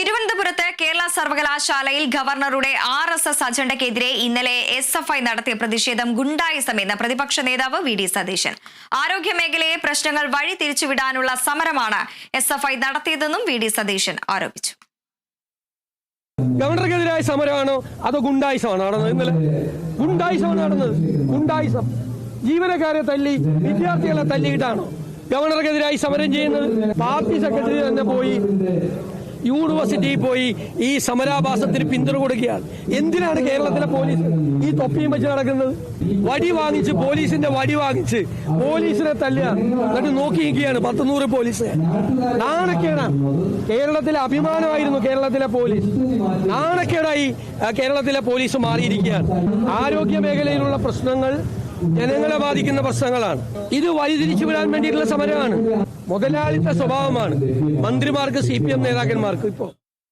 തിരുവനന്തപുരത്ത് കേരള സർവകലാശാലയിൽ ഗവർണറുടെ ആർ എസ് എസ് അജണ്ടയ്ക്കെതിരെ ഇന്നലെ എസ് എഫ് ഐ നടത്തിയ പ്രതിഷേധം ഗുണ്ടായിസം എന്ന പ്രതിപക്ഷ നേതാവ് വി ഡി സതീശൻ. ആരോഗ്യ മേഖലയെ പ്രശ്നങ്ങൾ വഴി തിരിച്ചുവിടാനുള്ള സമരമാണ് എസ് എഫ് ഐ നടത്തിയതെന്നും വി ഡി സതീശൻ ആരോപിച്ചു. ഗവർണർക്കെതിരായ സമരമാണോ അതോ ഗുണ്ടായിസമാണോ നടന്നത്? ഇന്നലെ ഗുണ്ടായിസമാണ് നടന്നത്. ഗുണ്ടായിസം. ജീവനക്കാരെ തല്ലി വിദ്യാർത്ഥികളെ തല്ലിയിട്ടാണോ ഗവർണർക്കെതിരായി സമരം ചെയ്യുന്നത്? പാർട്ടി സെക്രട്ടറി തന്നെ പോയി യൂണിവേഴ്സിറ്റിയിൽ പോയി ഈ സമരാഭാസത്തിന് പിന്തുണ കൊടുക്കുകയാണ്. എന്തിനാണ് കേരളത്തിലെ പോലീസ് ഈ തൊപ്പിയും വെച്ച് നടക്കുന്നത്? വടി വാങ്ങിച്ച് പോലീസിന്റെ വടി വാങ്ങിച്ച് പോലീസിനെ തല്ല എന്നിട്ട് നോക്കി നിൽക്കുകയാണ് പത്ത് നൂറ് പോലീസ്. നാണക്കേടാണ് കേരളത്തിലെ അഭിമാനമായിരുന്നു കേരളത്തിലെ പോലീസ്. നാണക്കേടായി കേരളത്തിലെ പോലീസ് മാറിയിരിക്കുകയാണ്. ആരോഗ്യ മേഖലയിലുള്ള പ്രശ്നങ്ങൾ ജനങ്ങളെ ബാധിക്കുന്ന പ്രശ്നങ്ങളാണ്. ഇത് വഴിതിരിച്ചു വിടാൻ വേണ്ടിയിട്ടുള്ള സമരമാണ്. മുതലാളിത്ത സ്വഭാവമാണ്. മന്ത്രിമാർക്ക് സി പി എം നേതാക്കന്മാർക്ക് ഇപ്പോൾ.